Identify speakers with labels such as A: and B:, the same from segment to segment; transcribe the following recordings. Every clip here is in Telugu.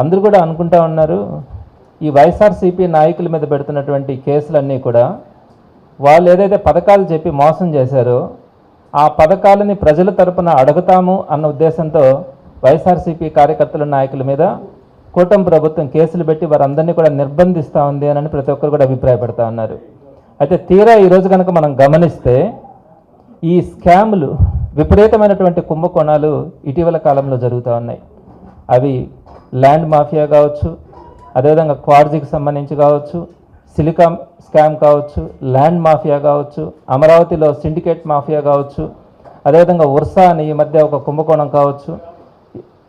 A: అందరూ కూడా అనుకుంటా ఉన్నారు ఈ వైఎస్ఆర్సీపీ నాయకుల మీద పెడుతున్నటువంటి కేసులన్నీ కూడా వాళ్ళు ఏదైతే పథకాలు చెప్పి మోసం చేశారో ఆ పథకాలని ప్రజల తరపున అడుగుతాము అన్న ఉద్దేశంతో వైఎస్ఆర్సీపీ కార్యకర్తల నాయకుల మీద కూటమి ప్రభుత్వం కేసులు పెట్టి వారందరినీ కూడా నిర్బంధిస్తూ ఉంది అని ప్రతి ఒక్కరు కూడా అభిప్రాయపడతా ఉన్నారు. అయితే తీరా ఈరోజు కనుక మనం గమనిస్తే ఈ స్కాములు విపరీతమైనటువంటి కుంభకోణాలు ఇటీవల కాలంలో జరుగుతూ ఉన్నాయి. అవి ల్యాండ్ మాఫియా కావచ్చు అదేవిధంగా క్వార్జీకి సంబంధించి కావచ్చు సిలికా స్కామ్ కావచ్చు ల్యాండ్ మాఫియా కావచ్చు అమరావతిలో సిండికేట్ మాఫియా కావచ్చు అదేవిధంగా ఉర్సా అని ఈ మధ్య ఒక కుంభకోణం కావచ్చు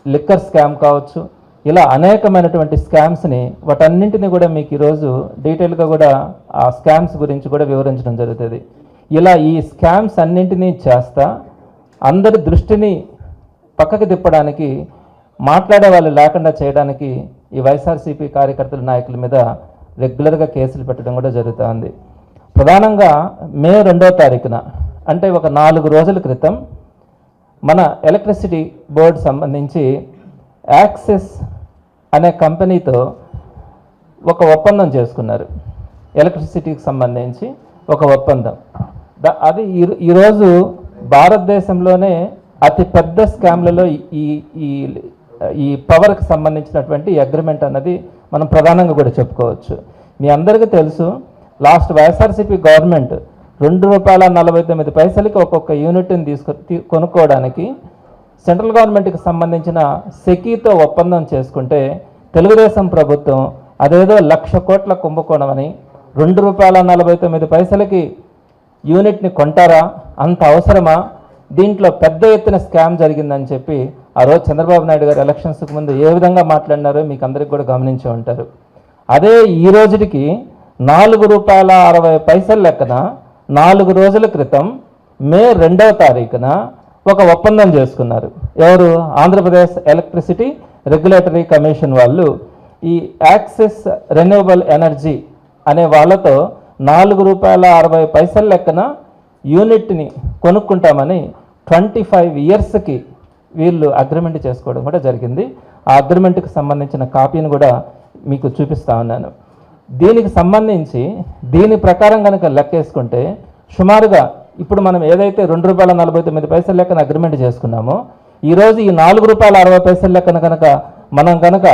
A: లిక్కర్ స్కామ్ కావచ్చు ఇలా అనేకమైనటువంటి స్కామ్స్ని వాటన్నింటినీ కూడా మీకు ఈరోజు డీటెయిల్గా కూడా ఆ స్కామ్స్ గురించి కూడా వివరించడం జరుగుతుంది. ఇలా ఈ స్కామ్స్ అన్నింటినీ చేస్తా అందరి దృష్టిని పక్కకు తిప్పడానికి మాట్లాడే వాళ్ళు లేకుండా చేయడానికి ఈ వైఎస్ఆర్సీపీ కార్యకర్తల నాయకుల మీద రెగ్యులర్గా కేసులు పెట్టడం కూడా జరుగుతుంది. ప్రధానంగా మే రెండో తారీఖున అంటే ఒక నాలుగు రోజుల క్రితం మన ఎలక్ట్రిసిటీ బోర్డు సంబంధించి యాక్సెస్ అనే కంపెనీతో ఒక ఒప్పందం చేసుకున్నారు. ఎలక్ట్రిసిటీకి సంబంధించి ఒక ఒప్పందం. ద- అది ఈ- ఈరోజు భారతదేశంలోనే అతి పెద్ద స్కామ్లలో ఈ ఈ ఈ పవర్కి సంబంధించినటువంటి అగ్రిమెంట్ అన్నది మనం ప్రధానంగా కూడా చెప్పుకోవచ్చు. మీ అందరికీ తెలుసు లాస్ట్ వైఎస్ఆర్సీపీ గవర్నమెంట్ రెండు రూపాయల నలభై తొమ్మిది పైసలకి ఒక్కొక్క యూనిట్ని తీసుకు కొనుక్కోవడానికి సెంట్రల్ గవర్నమెంట్కి సంబంధించిన సెకీతో ఒప్పందం చేసుకుంటే తెలుగుదేశం ప్రభుత్వం అదేదో లక్ష కోట్ల కుంభకోణం అని రెండు రూపాయల నలభై తొమ్మిది పైసలకి యూనిట్ని కొంటారా? అంత అవసరమా? దీంట్లో పెద్ద ఎత్తున స్కామ్ జరిగిందని చెప్పి ఆ రోజు చంద్రబాబు నాయుడు గారు ఎలక్షన్స్కి ముందు ఏ విధంగా మాట్లాడినారో మీకు అందరికీ కూడా గమనించి ఉంటారు. అదే ఈ రోజుకి నాలుగు రూపాయల అరవై పైసల లెక్కన నాలుగు రోజుల క్రితం మే రెండవ తారీఖున ఒక ఒప్పందం చేసుకున్నారు. ఎవరు? ఆంధ్రప్రదేశ్ ఎలక్ట్రిసిటీ రెగ్యులేటరీ కమిషన్ వాళ్ళు. ఈ యాక్సెస్ రెన్యూవబుల్ ఎనర్జీ అనే వాళ్ళతో నాలుగు రూపాయల అరవై పైసల లెక్కన యూనిట్ని కొనుక్కుంటామని ట్వంటీ ఫైవ్ ఇయర్స్కి వీళ్ళు అగ్రిమెంట్ చేసుకోవడం కూడా జరిగింది. ఆ అగ్రిమెంట్కి సంబంధించిన కాపీని కూడా మీకు చూపిస్తా ఉన్నాను. దీనికి సంబంధించి దీని ప్రకారం కనుక లెక్కేసుకుంటే సుమారుగా ఇప్పుడు మనం ఏదైతే రెండు రూపాయల నలభై తొమ్మిది పైసల లెక్కన అగ్రిమెంట్ చేసుకున్నామో ఈరోజు ఈ నాలుగు రూపాయల అరవై పైసల లెక్కన కనుక మనం కనుక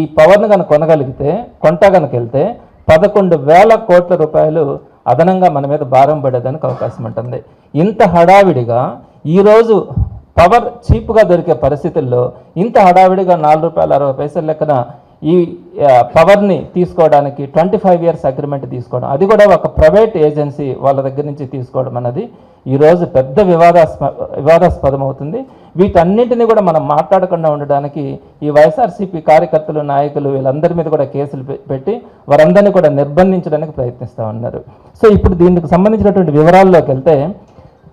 A: ఈ పవర్ను కనుక కొనగలిగితే కొంట కనుక వెళ్తే పదకొండు వేల కోట్ల రూపాయలు అదనంగా మన మీద భారం పడేదానికి అవకాశం ఉంటుంది. ఇంత హడావిడిగా ఈరోజు పవర్ చీప్గా దొరికే పరిస్థితుల్లో ఇంత హడావిడిగా నాలుగు రూపాయల అరవై పైసల లెక్కన ఈ పవర్ని తీసుకోవడానికి ట్వంటీ ఫైవ్ ఇయర్స్ అగ్రిమెంట్ తీసుకోవడం. అది కూడా ఒక ప్రైవేట్ ఏజెన్సీ వాళ్ళ దగ్గర నుంచి తీసుకోవడం అన్నది ఈరోజు పెద్ద వివాదాస్ప వివాదాస్పదం అవుతుంది. వీటన్నింటినీ కూడా మనం మాట్లాడకుండా ఉండడానికి ఈ వైఎస్ఆర్సీపీ కార్యకర్తలు నాయకులు వీళ్ళందరి మీద కూడా కేసులు పె- పెట్టి వారందరినీ కూడా నిర్బంధించడానికి ప్రయత్నిస్తూ ఉన్నారు. సో ఇప్పుడు దీనికి సంబంధించినటువంటి వివరాల్లోకి వెళ్తే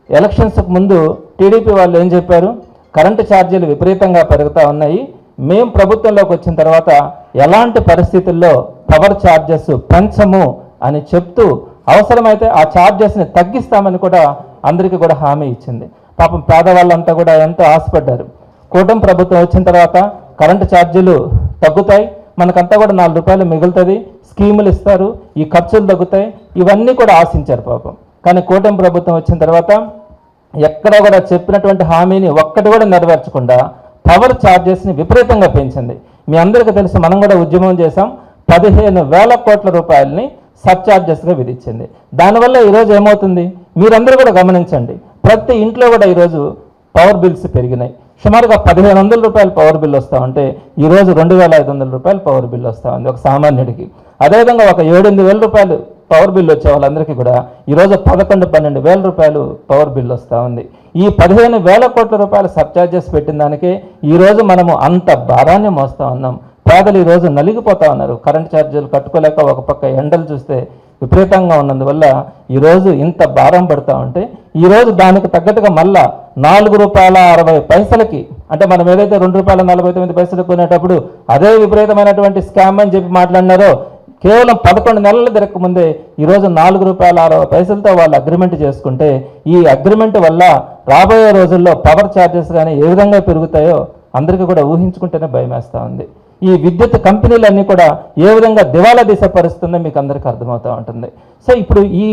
A: ఎలక్షన్స్కి ముందు టీడీపీ వాళ్ళు ఏం చెప్పారు? కరెంటు ఛార్జీలు విపరీతంగా పెరుగుతూ ఉన్నాయి. మేము ప్రభుత్వంలోకి వచ్చిన తర్వాత ఎలాంటి పరిస్థితుల్లో పవర్ ఛార్జెస్ పెంచము అని చెప్తూ అవసరమైతే ఆ ఛార్జెస్ని తగ్గిస్తామని కూడా అందరికీ కూడా హామీ ఇచ్చింది. పాపం పేదవాళ్ళంతా కూడా ఎంతో ఆశపడ్డారు. కూటమి ప్రభుత్వం వచ్చిన తర్వాత కరెంటు ఛార్జీలు తగ్గుతాయి. మనకంతా కూడా నాలుగు రూపాయలు మిగులుతుంది. స్కీములు ఇస్తారు. ఈ ఖర్చులు తగ్గుతాయి. ఇవన్నీ కూడా ఆశించారు పాపం. కానీ కూటమి ప్రభుత్వం వచ్చిన తర్వాత ఎక్కడ కూడా చెప్పినటువంటి హామీని ఒక్కటి కూడా నెరవేర్చకుండా పవర్ ఛార్జెస్ని విపరీతంగా పెంచింది. మీ అందరికీ తెలుసు మనం కూడా ఉద్యమం చేశాం. పదిహేను వేల కోట్ల రూపాయలని సబ్ ఛార్జెస్గా విధించింది. దానివల్ల ఈరోజు ఏమవుతుంది? మీరందరూ కూడా గమనించండి. ప్రతి ఇంట్లో కూడా ఈరోజు పవర్ బిల్స్ పెరిగినాయి. సుమారుగా పదిహేను వందల రూపాయలు పవర్ బిల్ వస్తూ ఉంటే ఈరోజు రెండు వేల ఐదు వందల రూపాయలు పవర్ బిల్ వస్తూ ఉంది ఒక సామాన్యుడికి. అదేవిధంగా ఒక ఏడెనిమిది వేల రూపాయలు పవర్ బిల్ వచ్చే వాళ్ళందరికీ కూడా ఈరోజు పదకొండు పన్నెండు వేల రూపాయలు పవర్ బిల్ వస్తూ ఉంది. ఈ పదిహేను వేల కోట్ల రూపాయల సబ్ ఛార్జెస్ పెట్టిన దానికే ఈరోజు మనము అంత భారాన్ని మోస్తూ ఉన్నాం. పేదలు ఈరోజు నలిగిపోతా ఉన్నారు. కరెంట్ ఛార్జీలు కట్టుకోలేక ఒక పక్క ఎండలు చూస్తే విపరీతంగా ఉన్నందువల్ల ఈరోజు ఇంత భారం పడుతూ ఉంటే ఈరోజు దానికి తగ్గట్టుగా మళ్ళా నాలుగు రూపాయల అరవై పైసలకి అంటే మనం ఏదైతే రెండు రూపాయల నలభై తొమ్మిది పైసలు కొనేటప్పుడు అదే విపరీతమైనటువంటి స్కామ్ అని చెప్పి మాట్లాడినారో కేవలం పదకొండు నెలలు తిరగక ముందే ఈరోజు నాలుగు రూపాయల అరవై పైసలతో వాళ్ళు అగ్రిమెంట్ చేసుకుంటే ఈ అగ్రిమెంట్ వల్ల రాబోయే రోజుల్లో పవర్ ఛార్జెస్ కానీ ఏ విధంగా పెరుగుతాయో అందరికీ కూడా ఊహించుకుంటేనే భయం వేస్తూ ఉంది. ఈ విద్యుత్ కంపెనీలన్నీ కూడా ఏ విధంగా దివాలా దిశ పరుస్తుందో మీకు అందరికీ అర్థమవుతూ ఉంటుంది. సో ఇప్పుడు ఈ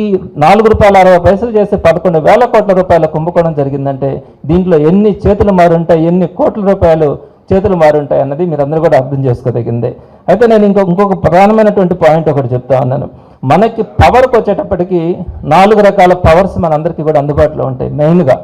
A: నాలుగు రూపాయల అరవై పైసలు చేసి పదకొండు వేల కోట్ల రూపాయల కుంభకోణం జరిగిందంటే దీంట్లో ఎన్ని చేతులు మారుంటాయి ఎన్ని కోట్ల రూపాయలు చేతులు మారుంటాయి అన్నది మీరందరూ కూడా అర్థం చేసుకోదగిందే. అయితే నేను ఇంకొక ఇంకొక ప్రధానమైనటువంటి పాయింట్ ఒకటి చెప్తా ఉన్నాను. మనకి పవర్కి వచ్చేటప్పటికి నాలుగు రకాల పవర్స్ మనందరికీ కూడా అందుబాటులో ఉంటాయి. మెయిన్గా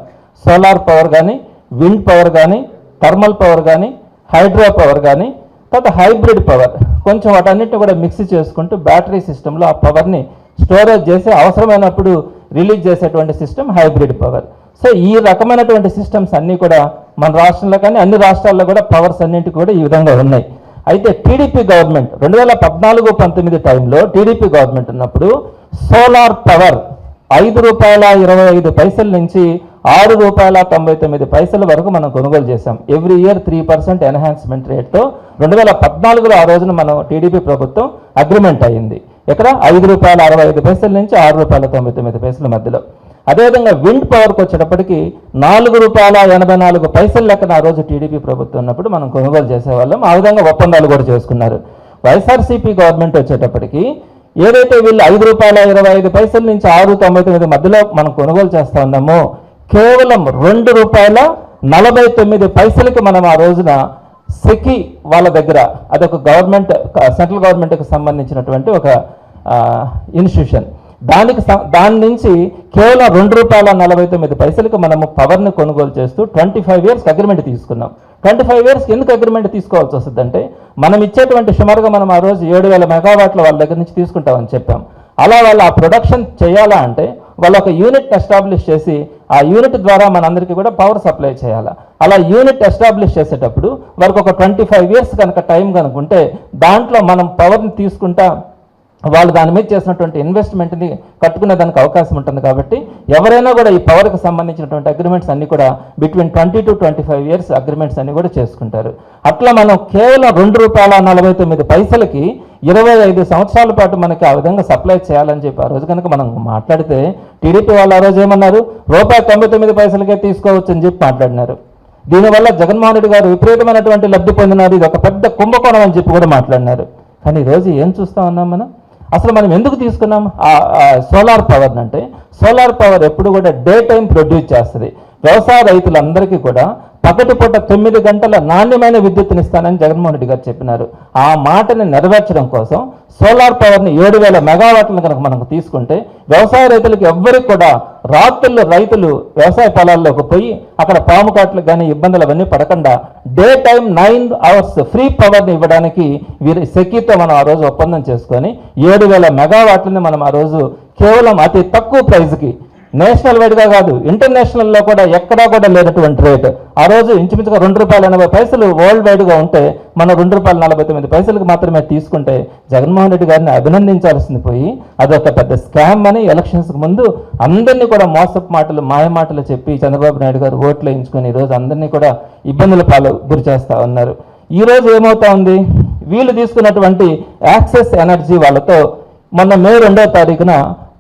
A: సోలార్ పవర్ కానీ విండ్ పవర్ కానీ థర్మల్ పవర్ కానీ హైడ్రో పవర్ కానీ తర్వాత హైబ్రిడ్ పవర్ కొంచెం వాటన్నిటిని కూడా మిక్స్ చేసుకుంటూ బ్యాటరీ సిస్టంలో ఆ పవర్ని స్టోరేజ్ చేసి అవసరమైనప్పుడు రిలీజ్ చేసేటువంటి సిస్టమ్ హైబ్రిడ్ పవర్ సో ఈ రకమైనటువంటి సిస్టమ్స్ అన్నీ కూడా మన రాష్ట్రంలో కానీ అన్ని రాష్ట్రాల్లో కూడా పవర్స్ అన్నింటికి కూడా ఈ విధంగా ఉన్నాయి. అయితే టీడీపీ గవర్నమెంట్ రెండు వేల పద్నాలుగు పంతొమ్మిది టైంలో టీడీపీ గవర్నమెంట్ ఉన్నప్పుడు సోలార్ పవర్ ఐదు రూపాయల ఇరవై ఐదు పైసల నుంచి ఆరు రూపాయల తొంభై తొమ్మిది పైసల వరకు మనం కొనుగోలు చేశాం. Every year three percent enhancement రేట్తో రెండు వేల పద్నాలుగులో ఆ రోజున మనం టీడీపీ ప్రభుత్వం అగ్రిమెంట్ అయింది. ఇక్కడ ఐదు రూపాయల అరవై ఐదు పైసల నుంచి ఆరు రూపాయల తొంభై తొమ్మిది పైసల మధ్యలో. అదేవిధంగా విండ్ పవర్కి వచ్చేటప్పటికి నాలుగు రూపాయల ఎనభై నాలుగు పైసలు లెక్కన ఆ రోజు టీడీపీ ప్రభుత్వం ఉన్నప్పుడు మనం కొనుగోలు చేసేవాళ్ళం. ఆ విధంగా ఒప్పందాలు కూడా చేసుకున్నారు. వైఎస్ఆర్సీపీ గవర్నమెంట్ వచ్చేటప్పటికి ఏదైతే వీళ్ళు ఐదు రూపాయల ఇరవై ఐదు పైసల నుంచి ఆరు తొంభై తొమ్మిది మధ్యలో మనం కొనుగోలు చేస్తూ ఉన్నామో కేవలం రెండు రూపాయల నలభై తొమ్మిది పైసలకి మనం ఆ రోజున సెకి వాళ్ళ దగ్గర అదొక గవర్నమెంట్ సెంట్రల్ గవర్నమెంట్కి సంబంధించినటువంటి ఒక ఇన్స్టిట్యూషన్. దానికి దాని నుంచి కేవలం రెండు రూపాయల నలభై తొమ్మిది పైసలకు మనము పవర్ని కొనుగోలు చేస్తూ ట్వంటీ ఫైవ్ ఇయర్స్కి అగ్రిమెంట్ తీసుకున్నాం. ట్వంటీ ఫైవ్ ఇయర్స్కి ఎందుకు అగ్రిమెంట్ తీసుకోవాల్సి వస్తుందంటే మనం ఇచ్చేటువంటి సుమారుగా మనం ఆ రోజు ఏడు వేల మెగావాట్ల వాళ్ళ దగ్గర నుంచి తీసుకుంటామని చెప్పాం. అలా వాళ్ళు ఆ ప్రొడక్షన్ చేయాలా అంటే వాళ్ళు ఒక యూనిట్ ఎస్టాబ్లిష్ చేసి ఆ యూనిట్ ద్వారా మనందరికీ కూడా పవర్ సప్లై చేయాలి. అలా యూనిట్ ఎస్టాబ్లిష్ చేసేటప్పుడు వారికి ఒక ట్వంటీ ఫైవ్ ఇయర్స్ కనుక టైం కనుకుంటే దాంట్లో మనం పవర్ని తీసుకుంటా వాళ్ళు దాని మీద చేసినటువంటి ఇన్వెస్ట్మెంట్ని కట్టుకునే దానికి అవకాశం ఉంటుంది కాబట్టి ఎవరైనా కూడా ఈ పవర్కి సంబంధించినటువంటి అగ్రిమెంట్స్ అన్ని కూడా between twenty to twenty five years agreements అన్ని కూడా చేసుకుంటారు. అట్లా మనం కేవలం రెండు రూపాయల నలభై తొమ్మిది పైసలకి ఇరవై ఐదు సంవత్సరాల పాటు మనకి ఆ విధంగా సప్లై చేయాలని చెప్పి ఆ రోజు కనుక మనం మాట్లాడితే టీడీపీ వాళ్ళు ఆ రోజు ఏమన్నారు? రూపాయి తొంభై తొమ్మిది పైసలకే తీసుకోవచ్చు అని చెప్పి మాట్లాడినారు. దీనివల్ల జగన్మోహన్ రెడ్డి గారు విపరీతమైనటువంటి లబ్ధి పొందినారు. ఇది ఒక పెద్ద కుంభకోణం అని చెప్పి కూడా మాట్లాడినారు. కానీ ఈరోజు ఏం చూస్తా ఉన్నాం మనం? అసలు మనం ఎందుకు తీసుకున్నాం? సోలార్ పవర్ అంటే సోలార్ పవర్ ఎప్పుడు కూడా డే టైం ప్రొడ్యూస్ చేస్తుంది. వ్యవసాయ రైతులందరికీ కూడా పగటిపూట తొమ్మిది గంటల నాణ్యమైన విద్యుత్తుని ఇస్తానని జగన్మోహన్ రెడ్డి గారు చెప్పినారు. ఆ మాటని నెరవేర్చడం కోసం సోలార్ పవర్ని ఏడు వేల మెగావాట్లను కనుక మనకు తీసుకుంటే వ్యవసాయ రైతులకు ఎవ్వరికి కూడా రాత్రుల్లో రైతులు వ్యవసాయ పొలాల్లోకి పోయి అక్కడ పాము కాట్లు కానీ ఇబ్బందులు అవన్నీ పడకుండా day time nine hours free పవర్ని ఇవ్వడానికి వీరి సెకీతో మనం ఆ రోజు ఒప్పందం చేసుకొని ఏడు వేల మెగావాట్లని మనం ఆ రోజు కేవలం అతి తక్కువ ప్రైజ్కి నేషనల్ వైడ్గా కాదు ఇంటర్నేషనల్లో కూడా ఎక్కడా కూడా లేనటువంటి రేటు. ఆ రోజు ఇంచుమించుగా రెండు రూపాయల ఎనభై పైసలు వరల్డ్ వైడ్గా ఉంటే మనం రెండు రూపాయల నలభై తొమ్మిది పైసలకు మాత్రమే తీసుకుంటే జగన్మోహన్ రెడ్డి గారిని అభినందించాల్సింది పోయి అదొక పెద్ద స్కామ్ అని ఎలక్షన్స్కి ముందు అందరినీ కూడా మోసపు మాటలు మాయ మాటలు చెప్పి చంద్రబాబు నాయుడు గారు ఓట్లు వేయించుకొని ఈరోజు అందరినీ కూడా ఇబ్బందుల పాలు గురి చేస్తూ ఉన్నారు. ఈరోజు ఏమవుతా ఉంది? వీళ్ళు తీసుకున్నటువంటి యాక్సెస్ ఎనర్జీ వాళ్ళతో మొన్న మే రెండో తారీఖున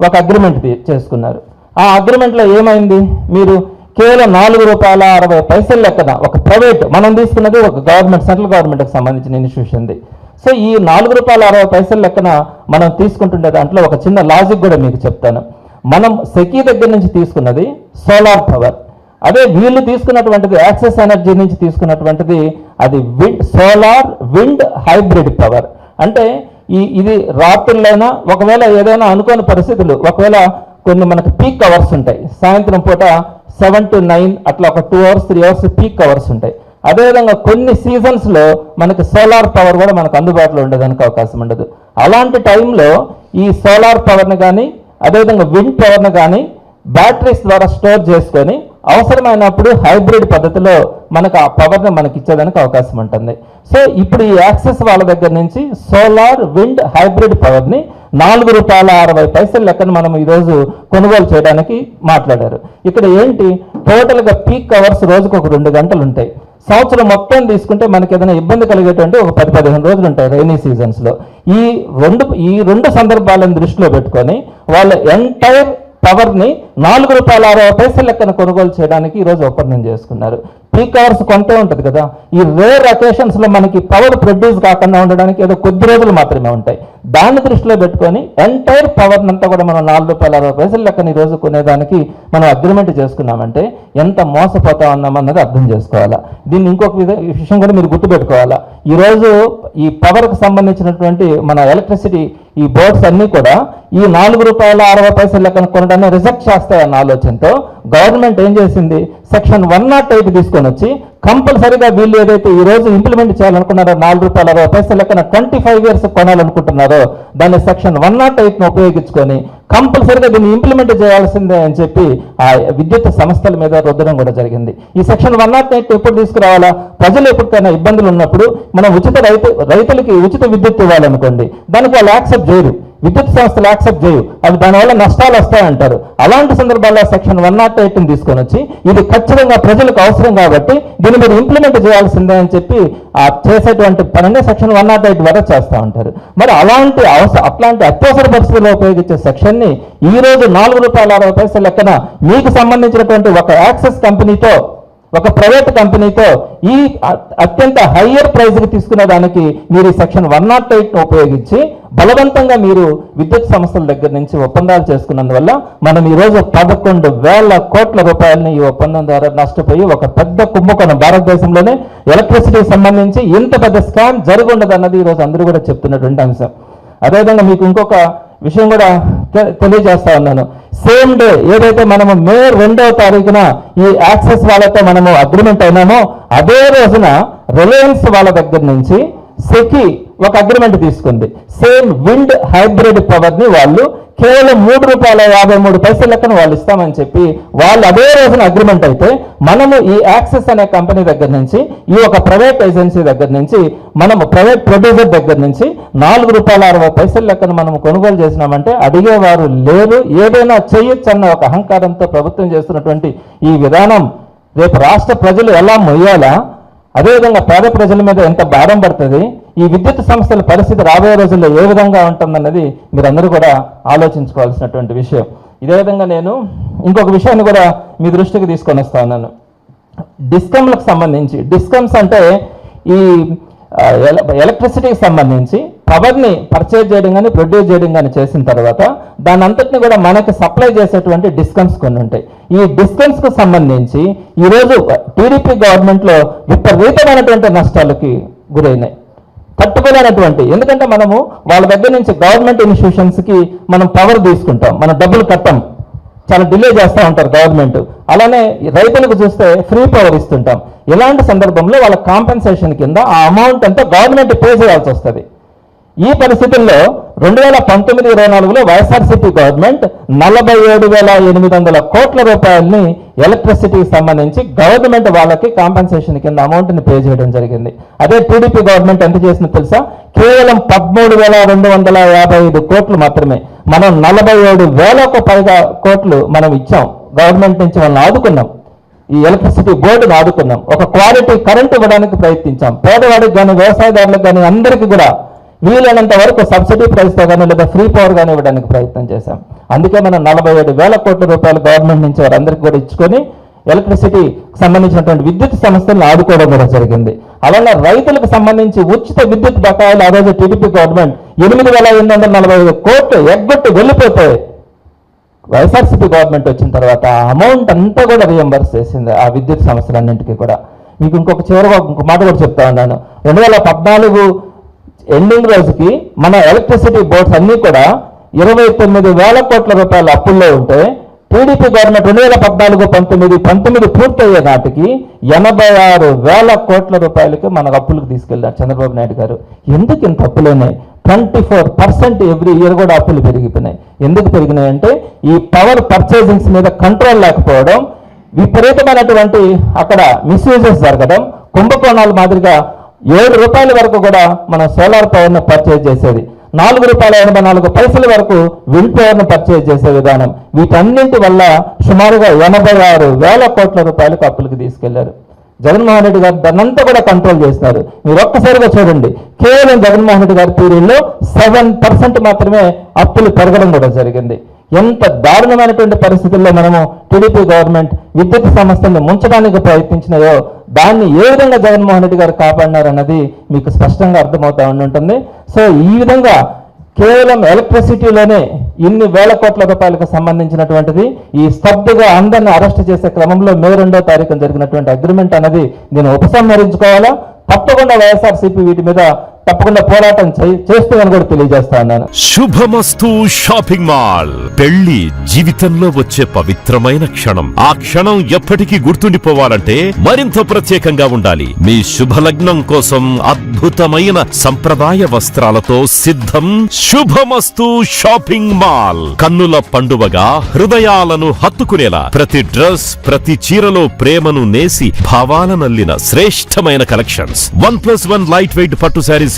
A: ఒక అగ్రిమెంట్ చేసుకున్నారు. ఆ అగ్రిమెంట్లో ఏమైంది? మీరు కేవలం నాలుగు రూపాయల అరవై పైసల లెక్కన ఒక ప్రైవేట్ మనం తీసుకున్నది ఒక గవర్నమెంట్ సెంట్రల్ గవర్నమెంట్కి సంబంధించిన ఇన్స్టిట్యూషన్ది సో ఈ నాలుగు రూపాయల అరవై పైసల లెక్కన మనం తీసుకుంటుండే దాంట్లో ఒక చిన్న లాజిక్ కూడా మీకు చెప్తాను. మనం సెకీ దగ్గర నుంచి తీసుకున్నది సోలార్ పవర్ అదే వీళ్ళు తీసుకున్నటువంటిది యాక్సెస్ ఎనర్జీ నుంచి తీసుకున్నటువంటిది అది wind solar wind hybrid power అంటే ఈ ఇది రాత్రులైనా ఒకవేళ ఏదైనా అనుకోని పరిస్థితులు ఒకవేళ కొన్ని మనకు పీక్ అవర్స్ ఉంటాయి. సాయంత్రం పూట సెవెన్ టు నైన్ అట్లా ఒక two hours three hours peak hours ఉంటాయి. అదేవిధంగా కొన్ని సీజన్స్లో మనకి సోలార్ పవర్ కూడా మనకు అందుబాటులో ఉండేదానికి అవకాశం ఉండదు. అలాంటి టైంలో ఈ సోలార్ పవర్ని కానీ అదేవిధంగా విండ్ పవర్ని కానీ బ్యాటరీస్ ద్వారా స్టోర్ చేసుకొని అవసరమైనప్పుడు హైబ్రిడ్ పద్ధతిలో మనకు ఆ పవర్ని మనకి ఇచ్చేదానికి అవకాశం ఉంటుంది. సో ఇప్పుడు ఈ యాక్సెస్ వాళ్ళ దగ్గర నుంచి సోలార్ విండ్ హైబ్రిడ్ పవర్ని నాలుగు రూపాయల అరవై పైసల లెక్కన మనం ఈరోజు కొనుగోలు చేయడానికి మాట్లాడారు. ఇక్కడ ఏంటి? టోటల్గా పీక్ అవర్స్ రోజుకు ఒక రెండు గంటలు ఉంటాయి. సంవత్సరం మొత్తం తీసుకుంటే మనకి ఏదైనా ఇబ్బంది కలిగేటువంటి ఒక పది పదిహేను రోజులు ఉంటాయి రైనీ సీజన్స్లో ఈ రెండు ఈ రెండు సందర్భాలను దృష్టిలో పెట్టుకొని వాళ్ళ ఎంటైర్ పవర్ని నాలుగు రూపాయల అరవై పైసల లెక్కన కొనుగోలు చేయడానికి ఈరోజు ఒప్పందం చేసుకున్నారు. పీక్ అవర్స్ కొంతే ఉంటుంది కదా. ఈ రేర్ అకేషన్స్లో మనకి పవర్ ప్రొడ్యూస్ కాకుండా ఉండడానికి ఏదో కొద్ది రోజులు మాత్రమే ఉంటాయి. దాన్ని దృష్టిలో పెట్టుకొని ఎంటైర్ పవర్ అంతా కూడా మనం నాలుగు రూపాయల అరవై పైసలు లెక్కని రోజు కొనేదానికి మనం అగ్రిమెంట్ చేసుకున్నామంటే ఎంత మోసపోతా ఉన్నామన్నది అర్థం చేసుకోవాలా. దీన్ని ఇంకొక విషయం కూడా మీరు గుర్తుపెట్టుకోవాలా. ఈ రోజు ఈ పవర్కి సంబంధించినటువంటి మన ఎలక్ట్రిసిటీ ఈ బోర్డ్స్ అన్నీ కూడా ఈ నాలుగు రూపాయల అరవై పైసల లెక్కన కొనడాన్ని రిజెక్ట్ చేస్తాయన్న ఆలోచనతో గవర్నమెంట్ ఏం చేసింది? సెక్షన్ వన్ నాట్ ఎయిట్ తీసుకొని వచ్చి కంపల్సరీగా వీళ్ళు ఏదైతే ఈ రోజు ఇంప్లిమెంట్ చేయాలనుకున్నారో నాలుగు రూపాయల అరవై పైసలు లెక్కన ట్వంటీ ఫైవ్ ఇయర్స్ కొనాలనుకుంటున్నారో దాన్ని సెక్షన్ వన్ నాట్ ఎయిట్ను ఉపయోగించుకొని కంపల్సరీగా దీన్ని ఇంప్లిమెంట్ చేయాల్సిందే అని చెప్పి ఆ విద్యుత్ సంస్థల మీద రుద్దడం కూడా జరిగింది. ఈ సెక్షన్ వన్ నాట్ ఎయిట్ ఎప్పుడు తీసుకురావాలా? ప్రజలు ఎప్పటికైనా ఇబ్బందులు ఉన్నప్పుడు మనం ఉచిత రైతు రైతులకి ఉచిత విద్యుత్ ఇవ్వాలనుకోండి దానికి వాళ్ళు యాక్సెప్ట్ చేయరు. విద్యుత్ సంస్థలు యాక్సెప్ట్ చేయు అవి దానివల్ల నష్టాలు వస్తాయంటారు. అలాంటి సందర్భాల్లో సెక్షన్ వన్ నాట్ ఎయిట్ని తీసుకొని వచ్చి ఇది ఖచ్చితంగా ప్రజలకు అవసరం కాబట్టి దీని మీద ఇంప్లిమెంట్ చేయాల్సిందే అని చెప్పి ఆ చేసేటువంటి పనినే సెక్షన్ వన్ నాట్ ఎయిట్ ద్వారా చేస్తూ ఉంటారు. మరి అలాంటి అవసరం అట్లాంటి అత్యవసర పరిస్థితుల్లో ఉపయోగించే సెక్షన్ని ఈ రోజు నాలుగు రూపాయల అరవై పైసల లెక్కన మీకు సంబంధించినటువంటి ఒక యాక్సెస్ కంపెనీతో ఒక ప్రైవేట్ కంపెనీతో ఈ అత్యంత హయ్యర్ ప్రైజ్కి తీసుకునే దానికి మీరు ఈ సెక్షన్ వన్ నాట్ ఎయిట్ను ఉపయోగించి బలవంతంగా మీరు విద్యుత్ సంస్థల దగ్గర నుంచి ఒప్పందాలు చేసుకున్నందువల్ల మనం ఈరోజు పదకొండు వేల కోట్ల రూపాయలని ఈ ఒప్పందం ద్వారా నష్టపోయి ఒక పెద్ద కుంభకోణం భారతదేశంలోనే ఎలక్ట్రిసిటీ సంబంధించి ఇంత పెద్ద స్కామ్ జరుగుండదు అన్నది ఈ రోజు అందరూ కూడా చెప్తున్నటువంటి అంశం. అదేవిధంగా మీకు ఇంకొక విషయం కూడా తె- తెలియజేస్తా ఉన్నాను. సేమ్ డే ఏదైతే మనము మే రెండవ తారీఖున ఈ యాక్సెస్ వాళ్ళతో మనము అగ్రిమెంట్ అయినామో అదే రోజున రిలయన్స్ వాళ్ళ దగ్గర నుంచి సెకి ఒక అగ్రిమెంట్ తీసుకుంది. సేమ్ విండ్ హైబ్రిడ్ పవర్ని వాళ్ళు కేవలం మూడు రూపాయల యాభై మూడు పైసల లెక్కన వాళ్ళు ఇస్తామని చెప్పి వాళ్ళు అదే రోజున అగ్రిమెంట్ అయితే మనము ఈ యాక్సెస్ అనే కంపెనీ దగ్గర నుంచి ఈ ఒక ప్రైవేట్ ఏజెన్సీ దగ్గర నుంచి మనము ప్రైవేట్ ప్రొడ్యూసర్ దగ్గర నుంచి నాలుగు రూపాయల అరవై పైసల లెక్కన మనం కొనుగోలు చేసినామంటే అడిగేవారు లేరు. ఏదైనా చేయొచ్చు అన్న ఒక అహంకారంతో ప్రభుత్వం చేస్తున్నటువంటి ఈ విధానం రేపు రాష్ట్ర ప్రజలు ఎలా మొయ్యాలా? అదేవిధంగా పేద ప్రజల మీద ఎంత భారం పడుతుంది ఈ విద్యుత్ సంస్థల పరిస్థితి రాబోయే రోజుల్లో ఏ విధంగా ఉంటుందన్నది మీరందరూ కూడా ఆలోచించుకోవాల్సినటువంటి విషయం. ఇదే విధంగా నేను ఇంకొక విషయాన్ని కూడా మీ దృష్టికి తీసుకొని వస్తా ఉన్నాను. డిస్కమ్లకు సంబంధించి డిస్కమ్స్ అంటే ఈ ఎల- ఎలక్ట్రిసిటీకి సంబంధించి పవర్ని పర్చేజ్ చేయడం కానీ ప్రొడ్యూస్ చేయడం కానీ చేసిన తర్వాత దాని అంతటిని కూడా మనకి సప్లై చేసేటువంటి డిస్కమ్స్ కొన్ని ఉంటాయి. ఈ డిస్కమ్స్కు సంబంధించి ఈరోజు టీడీపీ గవర్నమెంట్లో విపరీతమైనటువంటి నష్టాలకి గురైనాయి. తట్టుకోలేనటువంటి. ఎందుకంటే మనము వాళ్ళ దగ్గర నుంచి గవర్నమెంట్ ఇన్స్టిట్యూషన్స్కి మనం పవర్ తీసుకుంటాం. మనం డబ్బులు కట్టాం. చాలా డిలే చేస్తూ ఉంటారు గవర్నమెంట్ అలానే రైతులకు చూస్తే ఫ్రీ పవర్ ఇస్తుంటాం. ఇలాంటి సందర్భంలో వాళ్ళ కాంపెన్సేషన్ కింద ఆ అమౌంట్ అంతా గవర్నమెంట్ పే చేయాల్సి వస్తుంది. ఈ పరిస్థితుల్లో రెండు వేల పంతొమ్మిది ఇరవై నాలుగులో వైఎస్ఆర్సీపీ గవర్నమెంట్ నలభై ఏడు వేల ఎనిమిది వందల కోట్ల రూపాయలని ఎలక్ట్రిసిటీకి సంబంధించి గవర్నమెంట్ వాళ్ళకి కాంపెన్సేషన్ కింద అమౌంట్ని పే చేయడం జరిగింది. అదే టీడీపీ గవర్నమెంట్ ఎంత చేసిందో తెలుసా? కేవలం పదమూడు వేల రెండు వందల యాభై ఐదు కోట్లు మాత్రమే. మనం నలభై ఏడు వేలకు పైగా కోట్లు మనం ఇచ్చాం. గవర్నమెంట్ నుంచి వాళ్ళని ఆదుకున్నాం. ఈ ఎలక్ట్రిసిటీ బోర్డును ఆదుకున్నాం. ఒక క్వాలిటీ కరెంట్ ఇవ్వడానికి ప్రయత్నించాం. పేదవాడికి కానీ వ్యవసాయదారులకు కానీ అందరికీ కూడా వీలైనంత వరకు సబ్సిడీ ప్రైస్తో కానీ లేదా ఫ్రీ పవర్ కానీ ఇవ్వడానికి ప్రయత్నం చేశాం. అందుకే మనం నలభై ఏడు వేల కోట్ల రూపాయలు గవర్నమెంట్ నుంచి వారందరికీ కూడా ఇచ్చుకొని ఎలక్ట్రిసిటీ సంబంధించినటువంటి విద్యుత్ సంస్థలను ఆదుకోవడం కూడా జరిగింది. అలానే రైతులకు సంబంధించి ఉచిత విద్యుత్ బకాయిలు ఆ రోజు టీడీపీ గవర్నమెంట్ ఎనిమిది వేల ఎనిమిది వందల నలభై ఐదు కోట్లు ఎగ్గొట్టి వెళ్ళిపోతాయి వైఎస్ఆర్సీపీ గవర్నమెంట్ వచ్చిన తర్వాత అమౌంట్ అంతా కూడా రియంబర్స్ చేసింది ఆ విద్యుత్ సంస్థలన్నింటికీ కూడా. మీకు ఇంకొక చివరిగా ఇంకొక మాట కూడా చెప్తా ఉన్నాను. రెండు వేల పద్నాలుగు ఎండింగ్ రోజుకి మన ఎలక్ట్రిసిటీ బోర్డ్స్ అన్నీ కూడా ఇరవై తొమ్మిది వేల కోట్ల రూపాయల అప్పుల్లో ఉంటే టీడీపీ గవర్నమెంట్ రెండు వేల పద్నాలుగు పంతొమ్మిది పంతొమ్మిది పూర్తయ్యే నాటికి ఎనభై ఆరు వేల కోట్ల రూపాయలకి మన అప్పులకు తీసుకెళ్ళారు చంద్రబాబు నాయుడు గారు. ఎందుకు ఇంత అప్పులున్నాయి twenty four percent every year కూడా అప్పులు పెరిగిపోయినాయి. ఎందుకు పెరిగినాయి అంటే ఈ పవర్ పర్చేజింగ్స్ మీద కంట్రోల్ లేకపోవడం విపరీతమైనటువంటి అక్కడ మిస్యూజెస్ జరగడం కుంభకోణాల మాదిరిగా ఏడు రూపాయల వరకు కూడా మనం సోలార్ పవర్ను పర్చేజ్ చేసేది. నాలుగు రూపాయల ఎనభై నాలుగు పైసల వరకు విల్ పవర్ను పర్చేజ్ చేసే విధానం. వీటన్నింటి వల్ల సుమారుగా ఎనభై ఆరు వేల కోట్ల రూపాయలకు అప్పులకు తీసుకెళ్ళారు. జగన్మోహన్ రెడ్డి గారు దాన్నంతా కూడా కంట్రోల్ చేస్తున్నారు. మీరు ఒక్కసారిగా చూడండి. కేవలం జగన్మోహన్ రెడ్డి గారి పీరియడ్లో సెవెన్ పర్సెంట్ మాత్రమే అప్పులు పెరగడం కూడా జరిగింది. ఎంత దారుణమైనటువంటి పరిస్థితుల్లో మనము టీడీపీ గవర్నమెంట్ విద్యుత్ సంస్థల్ని ముంచడానికి ప్రయత్నించినాయో దాన్ని ఏ విధంగా జగన్మోహన్ రెడ్డి గారు కాపాడినారన్నది మీకు స్పష్టంగా అర్థమవుతా ఉంటుంది సో ఈ విధంగా కేవలం ఎలక్ట్రిసిటీలోనే ఇన్ని వేల కోట్ల రూపాయలకు సంబంధించినటువంటిది ఈ స్తబ్దుగా అందరిని అరెస్ట్ చేసే క్రమంలో మే రెండో తారీఖున జరిగినటువంటి అగ్రిమెంట్ అనేది నేను ఉపసంహరించుకోవాలా? తప్పకుండా వైఎస్ఆర్సీపీ వీటి మీద తప్పకుండా పోరాటం చే- కూడా తెలియజేస్తా ఉన్నాను.
B: శుభమస్తు షాపింగ్ మాల్. పెళ్ళి జీవితంలో వచ్చే పవిత్రమైన క్షణం. ఆ క్షణం ఎప్పటికీ గుర్తుండిపోవాలంటే మరింత ప్రత్యేకంగా ఉండాలి. మీ శుభలగ్నం కోసం అద్భుతమైన సంప్రదాయ వస్త్రాలతో సిద్ధం శుభమస్తు షాపింగ్ మాల్. కన్నుల పండువగా హృదయాలను హత్తుకునేలా ప్రతి డ్రెస్ ప్రతి చీరలో ప్రేమను నేసి భావాలనల్లిన శ్రేష్టమైన collections. One plus one light weight పట్టు శారీస్